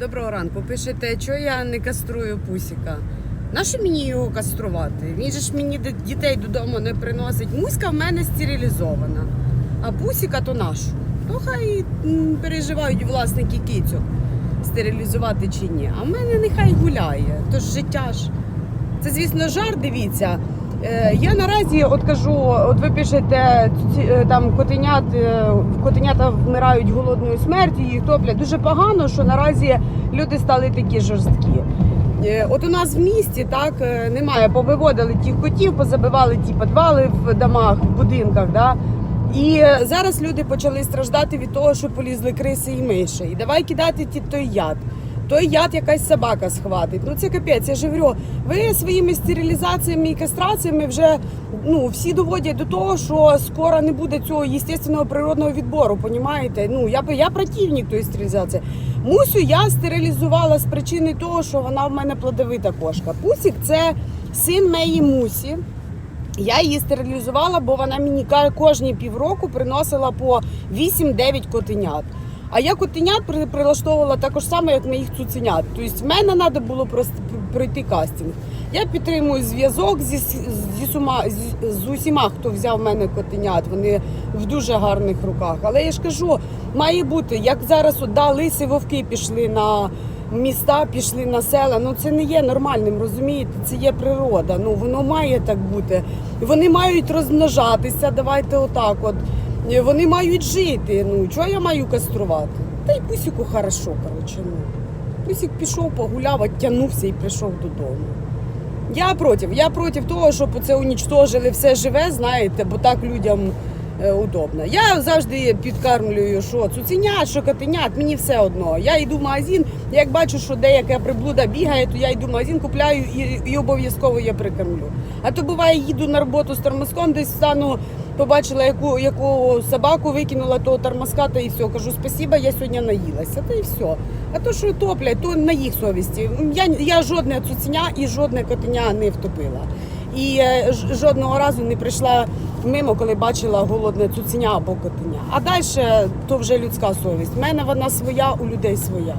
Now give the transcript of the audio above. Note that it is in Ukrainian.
Доброго ранку. Пишете, що я не каструю пусіка. Нащо мені його каструвати? Він же ж мені дітей додому не приносить. Муська в мене стерилізована, а пусіка то нашу. То хай переживають власники кицьок, стерилізувати чи ні. А в мене нехай гуляє. То ж життя ж. Це, звісно, жар, дивіться. Е, Я наразі от кажу, от ви пишете е, там котенят, е, котенята вмирають голодною смертю, їх топлять. Дуже погано, що наразі люди стали такі жорсткі. От у нас в місті так немає, повиводили тих котів, позабивали ті підвали в домах, в будинках. Да? І зараз люди почали страждати від того, що полізли криси і миші. І давай кидати ті- той яд. Той яд якась собака схватить. Ну це капець. Я ж говорю, ви своїми стерилізаціями і кастраціями вже ну всі доводять до того, що скоро не буде цього естественного природного відбору. Понімаєте? Ну я б- я противник тої стерилізації. Мусю я стерилізувала з причини того, що вона в мене плодовита кошка. Пусік це син моєї мусі. Я її стерилізувала, бо вона мені кожні півроку приносила по 8-9 котенят. А я котенят при- прилаштовувала також само, як моїх цуценят. Тобто в мене треба було пройти кастинг. Я підтримую зв'язок зі, зі сума, з, з усіма, хто взяв в мене котенят. Вони в дуже гарних руках. Але я ж кажу, має бути, як зараз да, лиси вовки пішли на міста, пішли на села. Ну це не є нормальним, розумієте? Це є природа. Ну воно має так бути. Вони мають розмножатися. Давайте отак. От вони мають жити. Ну чого я маю каструвати? Та й пусіку хорошо, коротше. Ну пусік пішов, погуляв, оттягнувся і прийшов додому. Я проти. Я проти того, щоб це унічтожили все живе, знаєте, бо так людям е, удобно. Я завжди підкармлюю, що цуценят, що котенят, мені все одно. Я йду в магазин, як бачу, що деяка приблуда бігає, то я йду в магазин, купляю і, і обов'язково я прикормлю. А то буває, їду на роботу з тормозком, десь стану, побачила, яку, яку собаку викинула того тормозка, та і все. Кажу, спасіба, я сьогодні наїлася, та і все. А то, що топлять, то на їх совісті. Я, я жодне цуценя і жодне котеня не втопила. І е, жодного разу не прийшла мимо, коли бачила голодне цуценя або котеня. А далі то вже людська совість. У мене вона своя, у людей своя.